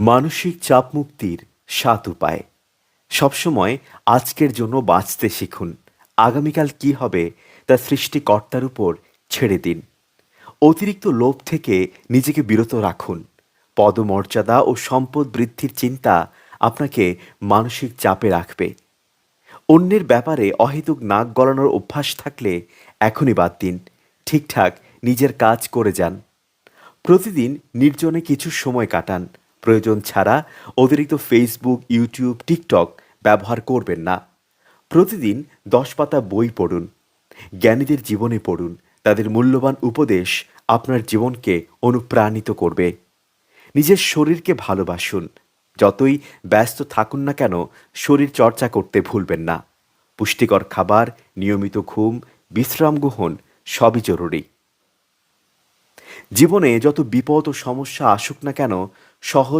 মানসিক চাপ মুক্তির সাত উপায়। সবসময় আজকের জন্য বাঁচতে শিখুন। আগামীকাল কি হবে তা সৃষ্টিকর্তার উপর ছেড়ে দিন। অতিরিক্ত লোভ থেকে নিজেকে বিরত রাখুন। পদমর্যাদা ও সম্পদ বৃদ্ধির চিন্তা আপনাকে মানসিক চাপে রাখবে। অন্যের ব্যাপারে অহেতুক নাক গলানোর অভ্যাস থাকলে এখনই বাদ দিন। ঠিকঠাক নিজের কাজ করে যান। প্রতিদিন নির্জনে কিছু সময় কাটান। প্রয়োজন ছাড়া অতিরিক্ত ফেসবুক ইউটিউব টিকটক ব্যবহার করবেন না। প্রতিদিন দশ পাতা বই পড়ুন। জ্ঞানীদের জীবনে পড়ুন। তাদের মূল্যবান উপদেশ আপনার জীবনকে অনুপ্রাণিত করবে। নিজের শরীরকে ভালোবাসুন। যতই ব্যস্ত থাকুন না কেন, শরীর চর্চা করতে ভুলবেন না। পুষ্টিকর খাবার, নিয়মিত ঘুম, বিশ্রাম, গ্রহণ সবই জরুরি। জীবনে যত বিপদ ও সমস্যা আসুক না কেন সহজ